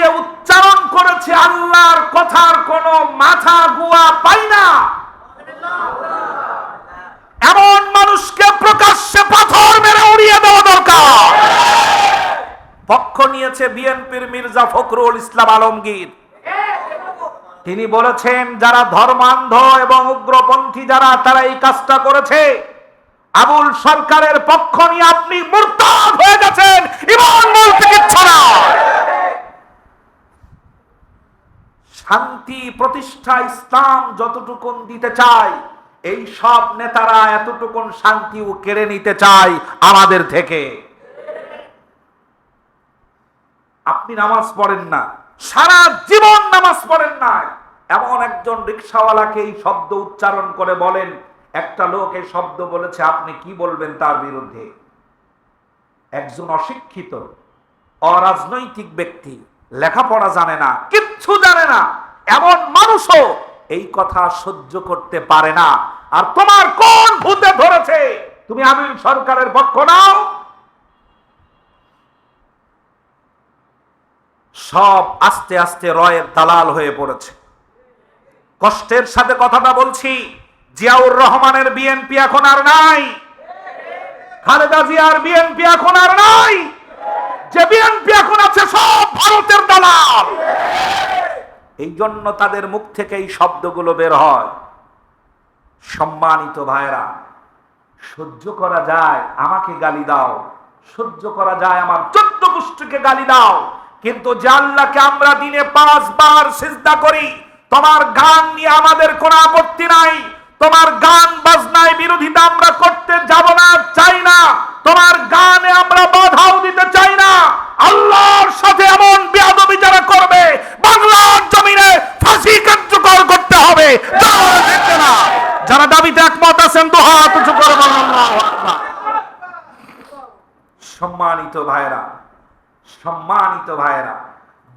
দিয়ে উচ্চারণ করেছে আল্লাহর কথার কোনো মাথা গুয়া পাই না। এমন মানুষকে প্রকাশ্যে পাথর মেরে উড়িয়ে দেওয়া দরকার। পক্ষ নিয়েছে বিএনপির মির্জা ফখরুল ইসলাম আলমগীর। তিনি বলেছেন, যারা ধর্মান্ধ এবং উগ্রপন্থী যারা, তারা এই কাজটা করেছে। আবুল সরকারের পক্ষ নিয়ে আপনি মুরতাদ হয়ে গেছেন। ইমান বলতে কিচ্ছু না। শান্তি, প্রতিষ্ঠা, ইসলাম যতটুকুন দিতে চায়, এই সব নেতারা এতটুকুন শান্তিও কেড়ে নিতে চায় আমাদের থেকে। আপনি নামাজ পড়েন না, সারা জীবন নামাজ পড়েন না। এমন একজন রিক্সাওয়ালাকে এই শব্দ উচ্চারণ করে বলেন, একটা লোক এই শব্দ বলেছে, আপনি কি বলবেন তার বিরুদ্ধে? একজন অশিক্ষিত, অরাজনৈতিক ব্যক্তি, লেখাপড়া জানে না, কিচ্ছু জানে না। এমন মানুষও এই কথা সহ্য করতে পারে না। আর তোমার কোন ভূতে ধরেছে? তুমি আমিন সরকারের পক্ষ নাও। সব আস্তে আস্তে রয়ের দালাল হয়ে পড়েছে। কষ্টের সাথে কথাটা বলছি, জিয়াউর রহমানের বিএনপি এখন আর নাই। খালেদা জিয়ার বিএনপি এখন আর নাই যে বিএনপি এখন আছে সব ভারতের দালাল এই জন্য তাদের মুখ থেকে এই শব্দগুলো বের হয়। সম্মানিত ভাইরা সহ্য করা যায়, আমাকে গালি দাও। সহ্য করা যায়, আমার চোদ্দ গোষ্ঠীকে গালি দাও। কিন্তু যে আল্লাহকে আমরা দিনে পাঁচবার সিজদা করি, তোমার গান নিয়ে আমাদের কোনো আপত্তি নাই। তোমার গান বাজনায় বিরোধিতা আমরা করতে যাব না, চাই না। তোমার গানে আমরা বাধাও দিতে চাই না। আল্লাহর সাথে এমন বেয়াদবি যারা করবে, বাংলার জমিনে ফাঁসি কার্যকর করতে হবে যারা দেখবে না যারা দাবিতে একমত আছেন তো হাত উঁচু করে বলুন আল্লাহু আকবার। সম্মানিত ভাইরা সম্মানিত ভাইরা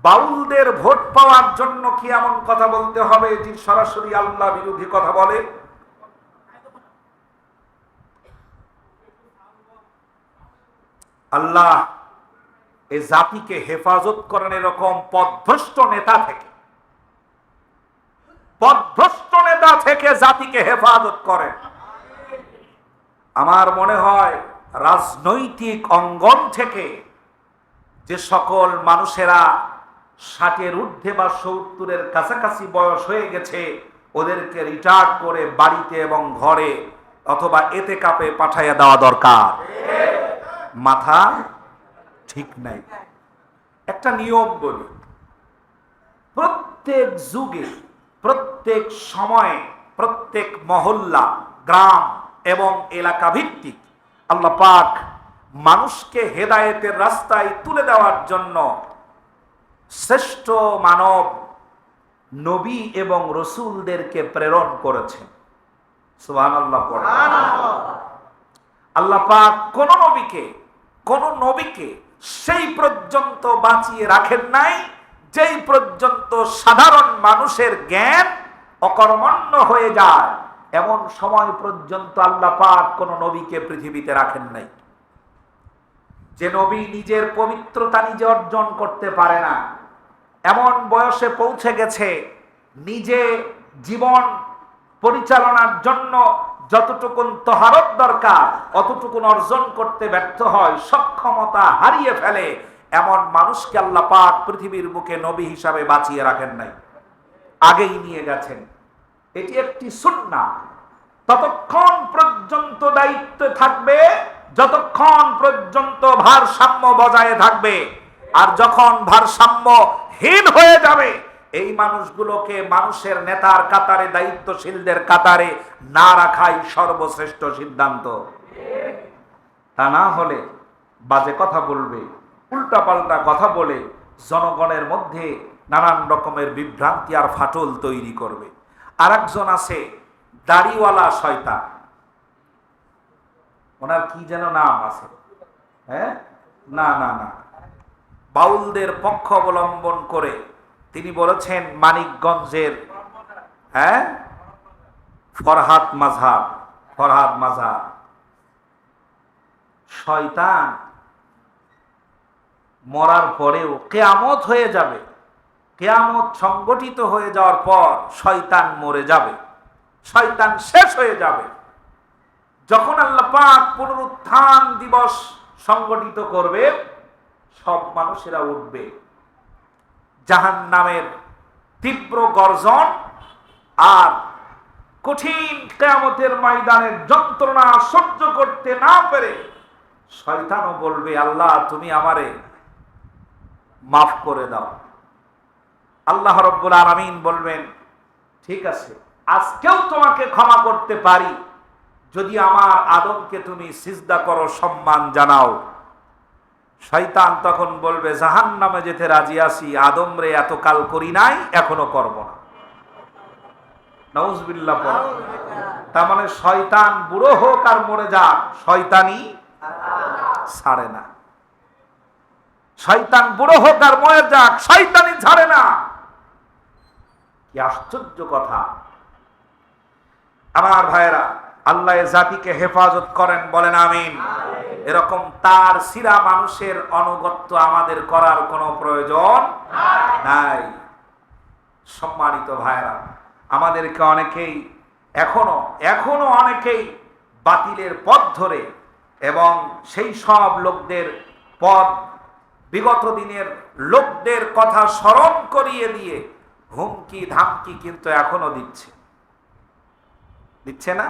বাউলদের ভোট পাওয়ার জন্য কি এমন কথা বলতে হবে যে সরাসরি আল্লাহ বিরোধী কথা বলে? আল্লাহ এ জাতিকে হেফাজত করেন এরকম পদভ্রষ্ট নেতা থেকে। পদভ্রষ্ট নেতা থেকে জাতিকে হেফাজত করেন। আমার মনে হয় রাজনৈতিক অঙ্গন থেকে যে সকল মানুষেরা ষাটের ঊর্ধ্বে বা সত্তরের কাছাকাছি বয়স হয়ে গেছে, ওদেরকে রিটায়ার্ড করে বাড়িতে এবং ঘরে অথবা এতে কাপে পাঠাইয়া দেওয়া দরকার। মাথা ঠিক নাই। একটা নিয়ম বলি, প্রত্যেক যুগে, প্রত্যেক সময়ে, প্রত্যেক মহল্লা, গ্রাম এবং এলাকা ভিত্তিক আল্লাহ পাক মানুষকে হেদায়েতের রাস্তায় তুলে দেওয়ার জন্য শ্রেষ্ঠ মানব, নবী এবং রসুলদেরকে প্রেরণ করেছেন। সুবহান আল্লাহ আল্লাহ পাক কোন নবীকে কোন নবীকে সেই পর্যন্ত বাঁচিয়ে রাখেন নাই, যেই পর্যন্ত সাধারণ মানুষের জ্ঞান অকর্মণ্য হয়ে যায়। এমন সময় পর্যন্ত আল্লাহ পাক কোন নবীকে পৃথিবীতে রাখেন নাই। যে নবী নিজের পবিত্রতা নিজে অর্জন করতে পারে না, এমন বয়সে পৌঁছে গেছে, নিজে জীবন পরিচালনার জন্য যতটুকুন তহারত দরকার, অতটুকুন অর্জন করতে ব্যর্থ হয়, সক্ষমতা হারিয়ে ফেলে, এমন মানুষকে আল্লাহ পাক পৃথিবীর বুকে নবী হিসাবে বাঁচিয়ে রাখেন নাই। আগেই নিয়ে গেছেন। এটি একটি সুন্না ততক্ষণ পর্যন্ত দায়িত্ব থাকবে, যতক্ষণ পর্যন্ত ভারসাম্য বজায় থাকবে। আর যখন ভারসাম্য হীন হয়ে যাবে, এই মানুষগুলোকে মানুষের নেতার কাতারে, দায়িত্বশীলদের কাতারে না রাখাই সর্বশ্রেষ্ঠ সিদ্ধান্ত। তা না হলে বাজে কথা বলবে, উল্টাপাল্টা কথা বলে জনগণের মধ্যে নানান রকমের বিভ্রান্তি আর ফাটল তৈরি করবে। আর একজন আছে, দাড়িওয়ালা শয়তান। ওনার কি যেন নাম আছে? হ্যাঁ? না না না। বাউলদের পক্ষ অবলম্বন করে তিনি বলেছেন, মানিকগঞ্জের হ্যাঁ? ফরহাদ মাঝাব ফরহাদ মাঝাব শয়তান মরার পরেও কেয়ামত হয়ে যাবে। কেয়ামত সংগঠিত হয়ে যাওয়ার পর শয়তান মরে যাবে। শয়তান শেষ হয়ে যাবে। যখন আল্লাহ পাক পুনরুত্থান দিবস সংগঠিত করবে, সব মানুষেরা উঠবে। জাহান নামের তীব্র গর্জন আর কঠিন কেয়ামতের ময়দানের যন্ত্রণা সহ্য করতে না পেরে শয়তানও বলবে, আল্লাহ, তুমি আমারে মাফ করে দাও। আল্লাহ রব্বুল আলামিন বলবেন, ঠিক আছে, আজকেও তোমাকে ক্ষমা করতে পারি। যদি আমার আদমকে তুমি সিজদা করো, সম্মান জানাও। শয়তান তখন বলবে জাহান নামে যেতে রাজি আছি, আদম রে এত কাল করি নাই, এখনও করব না। তার মানে শয়তান বুড়ো হোক আর মরে যাক শয়তানি ছাড়ে না। শয়তান বুড়ো হোক আর মরে যাক শয়তানি ছাড়ে না। আশ্চর্য কথা। আমার ভাইয়েরা আল্লাহ জাতিকে হেফাজত করেন বলেন আমিন। এরকম তার সিরা মানুষের অনুগত্য আমাদের করার কোনো প্রয়োজন নাই। সম্মানিত ভাইয়েরা আমাদেরকে অনেকেই এখনও এখনও অনেকেই বাতিলের পথ ধরে এবং সেই সব লোকদের পথ বিগত দিনের লোকদের কথা স্মরণ করিয়ে দিয়ে হুমকি ধামকি কিন্তু এখনো দিচ্ছে দিচ্ছে না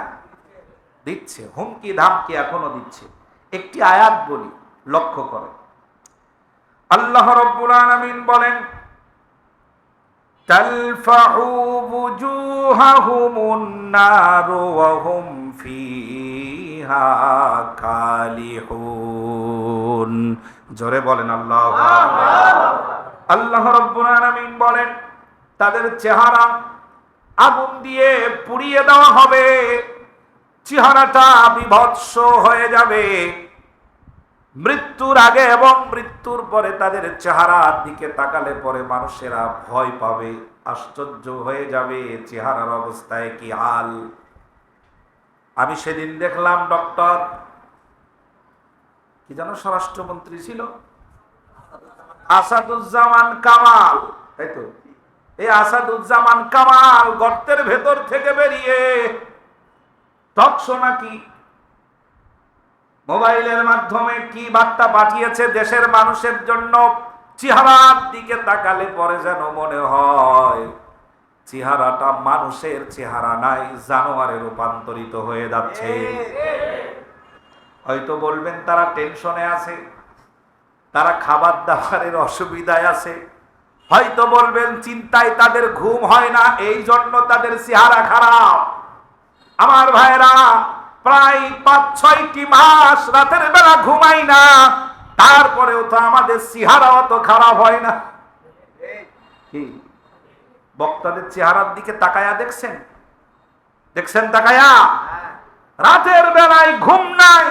দিচ্ছে হুমকি ধামকি এখনো দিচ্ছে একটি আয়াত বলি লক্ষ্য করে আল্লাহ রব্বুল আলামিন বলেন تلفح وجوههم النار وهم فيها كالحون জোরে বলেন আল্লাহ আল্লাহ রব্বুল আলামিন বলেন তাদের চেহারা আগুন দিয়ে পুড়িয়ে দেওয়া হবে। চেহারাটা বিভৎস হয়ে যাবে। মৃত্যুর আগে এবং মৃত্যুর পরে তাদের চেহারার দিকে তাকালে পরে মানুষেরা ভয় পাবে, আশ্চর্য হয়ে যাবে চেহারার অবস্থায় কি হাল। আমি সেদিন দেখলাম ডক্টর, কি যেন স্বরাষ্ট্রমন্ত্রী ছিল, আসাদুজ্জামান কামাল, তাই তো? এই আসাদুজ্জামান কামাল গর্তের ভেতর থেকে বেরিয়ে টকশো নাকি মোবাইলের মাধ্যমে কি বার্তা পাঠিয়েছে দেশের মানুষের জন্য? চেহারার দিকে তাকালে পরে যেন মনে হয়, চেহারাটা মানুষের চেহারা নাই, জানোয়ারে রূপান্তরিত হয়ে যাচ্ছে। হয়তো বলবেন, তারা টেনশনে আছে, তারা খাবার দাবারের অসুবিধায় আছে। হয়তো বলবেন, চিন্তায় তাদের ঘুম হয় না, এই জন্য তাদের চেহারা খারাপ। আমার ভাইরা প্রায় পাঁচ, ছয়টি মাস রাতের বেলা ঘুমাই না, তারপরেও তো আমাদের চেহারা অত খারাপ হয় না। বক্তাদের চেহারার দিকে তাকায়া দেখছেন? দেখছেন তাকায়া? রাতের বেলায় ঘুম নাই,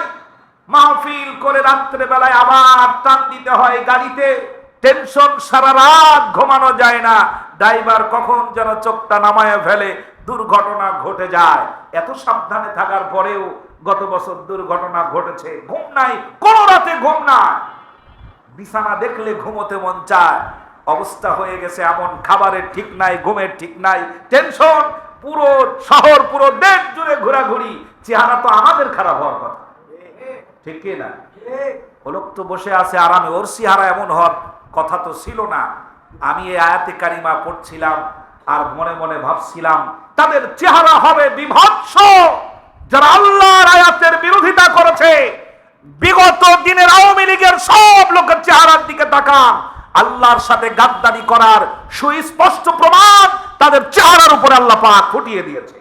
মাহফিল করে রাত্রে বেলায় আবার টান দিতে হয় গাড়িতে। টেনশন সারা রাত ঘুমানো যায় না। ড্রাইভার কখন যেন চোখটা নামায় ফেলে, দুর্ঘটনা ঘটে যায়। এত সাবধানে থাকার পরেও গত বছর দুর্ঘটনা ঘটেছে। ঘুম নাই, কোন রাতে ঘুম নাই। বিছানা দেখলে ঘুমোতে মন চায়। অবস্থা হয়ে গেছে এমন, খাবারের ঠিক নাই, ঘুমের ঠিক নাই। টেনশন, পুরো শহর, পুরো দেশ জুড়ে ঘোরাঘুরি। চেহারা তো আমাদের খারাপ হওয়ার কথা। ঠিক কি না? ও লোক তো বসে আছে আরামে, ওর চেহারা এমন হওয়ার কথা তো ছিল না। আমি এই আয়াতে কারিমা পড়ছিলাম আর মনে মনে ভাবছিলাম, তাদের চেহারা হবে বিভৎস। যারা আল্লাহর আয়াতের বিরোধিতা করেছে, বিগত দিনের আওয়ামী লীগের সব লোকের চেহারার দিকে তাকান। আল্লাহর সাথে গাদ্দারি করার সুস্পষ্ট প্রমাণ তাদের চেহারার উপরে আল্লাহ পাক ফুটিয়ে দিয়েছে।